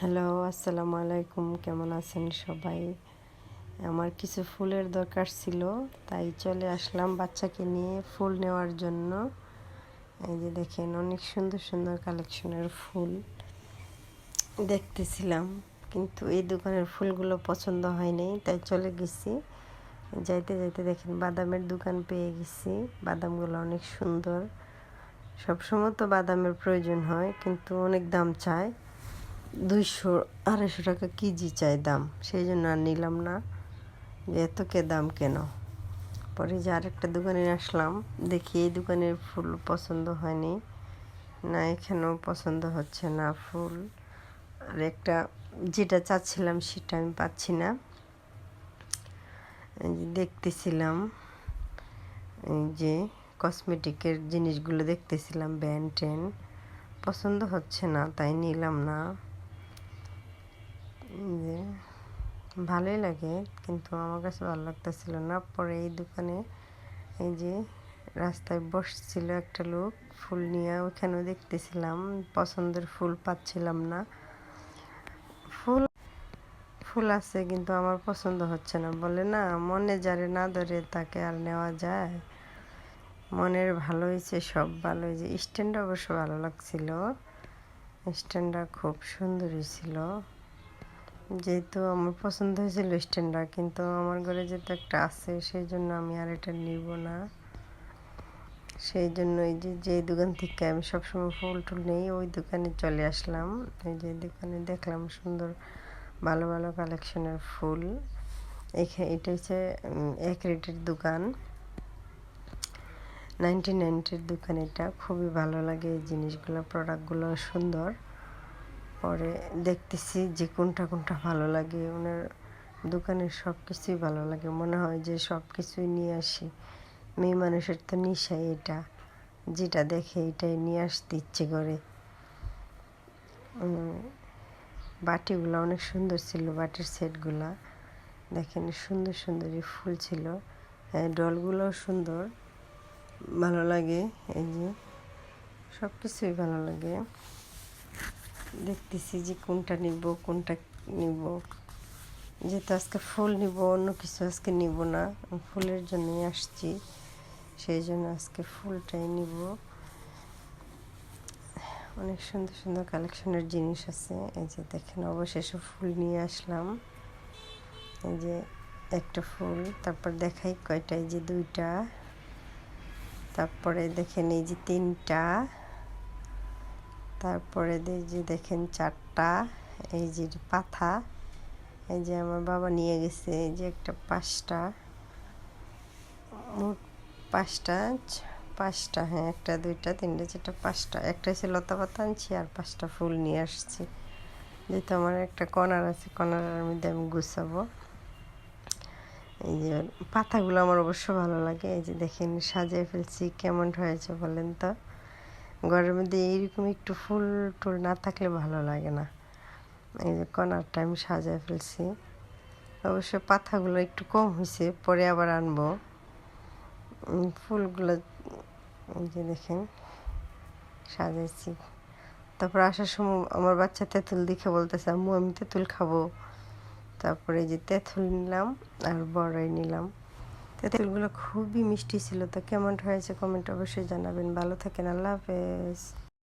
Hello, আসসালামু আলাইকুম। কেমন আছেন সবাই? আমার কিছু ফুলের দরকার ছিল, তাই চলে আসলাম বাচ্চাকে নিয়ে ফুল নেওয়ার জন্য। এই যে দেখেন, অনেক সুন্দর সুন্দর কালেকশনের ফুল দেখতেছিলাম, কিন্তু এই দোকানের ফুলগুলো পছন্দ হয়নি, তাই চলে গেছি। যাইতে যাইতে দেখেন, বাদামের দোকান পেয়ে গেছি। বাদামগুলো অনেক সুন্দর। সবসময় তো বাদামের প্রয়োজন হয়, কিন্তু অনেক দাম চায়। দুইশো আড়াইশো টাকা কেজি চাই দাম। সেই জন্য আর নিলাম না। যে এত কে দাম কেন? পরে যে আরেকটা দোকানে আসলাম, দেখি এই দোকানের ফুল পছন্দ হয়নি। না, এখানেও পছন্দ হচ্ছে না ফুল। আর একটা যেটা চাচ্ছিলাম সেটা আমি পাচ্ছি না। দেখতেছিলাম যে কসমেটিকের জিনিসগুলো দেখতেছিলাম ব্যান্ড টেন পছন্দ হচ্ছে না, তাই নিলাম না। যে ভালোই লাগে, কিন্তু আমার কাছে ভালো লাগতেছিল না। পরে এই দোকানে এই যে রাস্তায় বসছিল একটা লোক, ফুল নিয়ে ওখানেও দেখতেছিলাম, পছন্দের ফুল পাচ্ছিলাম না। ফুল ফুল আছে কিন্তু আমার পছন্দ হচ্ছে না। বলে, না, মনে যারে না ধরে তাকে আর নেওয়া যায়। মনের ভালো হয়েছে, সব ভালো হয়েছে। স্ট্যান্ডটা অবশ্য ভালো লাগছিল। স্ট্যান্ডটা খুব সুন্দর ছিল। যেহেতু আমার পছন্দ হয়েছিল স্ট্যান্ডার, কিন্তু আমার ঘরে যেহেতু একটা আছে, সেই জন্য আমি আর এটা নিব না। সেই জন্য এই যে যে দোকান থেকে আমি সবসময় ফুল টুল নেই, ওই দোকানে চলে আসলাম। এই যে দোকানে দেখলাম সুন্দর, ভালো ভালো কালেকশনের ফুল। এটা হচ্ছে এক রেটের দোকান। নাইনটি নাইনটির দোকান এটা। খুবই ভালো লাগে এই জিনিসগুলো প্রোডাক্টগুলো সুন্দর। পরে দেখতেছি যে কোনটা কোনটা ভালো লাগে। ওনার দোকানের সব কিছুই ভালো লাগে। মনে হয় যে সব কিছুই নিয়ে আসি। মেয়ে মানুষের তো নিশাই এটা। যেটা দেখে এটাই নিয়ে আসতে ইচ্ছে করে। বাটিগুলো অনেক সুন্দর ছিল, বাটির সেটগুলা। দেখেন, সুন্দর সুন্দরই ফুল ছিল। ডলগুলোও সুন্দর। ভালো লাগে, এই যে। সব কিছুই ভালো লাগে। দেখতেছি যে কোনটা নিব কোনটা নিব। যেহেতু আজকে ফুল নিব, অন্য কিছু আজকে নিব না। ফুলের জন্যই আসছি, সেই জন্য আজকে ফুলটাই নিব। অনেক সুন্দর সুন্দর কালেকশনের জিনিস আছে। এই যে দেখেন, অবশেষে ফুল নিয়ে আসলাম। এই যে একটা ফুল, তারপর দেখাই কয়টা এই যে দুইটা। তারপরে দেখেন এই যে তিনটা। তারপরে যে দেখেন চারটা, এই যে পাথা এই যে আমার বাবা নিয়ে গেছে, এই যে একটা পাঁচটা, মোট পাঁচটা পাঁচটা হ্যাঁ একটা, দুইটা, তিনটা, চারটা, পাঁচটা, একটা হচ্ছে লতা পাতা আনছি আর পাঁচটা ফুল নিয়ে আসছি। যেহেতু আমার একটা কনার আছে কনারের মধ্যে আমি গুছাবো। এই যে পাতাগুলো আমার অবশ্য ভালো লাগে, এই যে দেখেন সাজিয়ে ফেলছি, কেমন হয়েছে বলেন তো? ঘরের মধ্যে এইরকম একটু ফুল টুল না থাকলে ভালো লাগে না। এই যে কনারটা আমি সাজায় ফেলছি। অবশ্য পাতাগুলো একটু কম হয়েছে, পরে আবার আনব। ফুলগুলো যে দেখেন, সাজাইছি। তারপর আসার সময় আমার বাচ্চা তেঁতুল দেখে বলতেছে, আম্মু, আমি তেঁতুল খাব। তারপরে যে তেঁতুল নিলাম আর বড়ই নিলাম। তেঁতুলগুলো খুবই মিষ্টি ছিল। তো কেমন হয়েছে কমেন্ট অবশ্যই জানাবেন। ভালো থাকেন। আল্লাহ হাফেজ।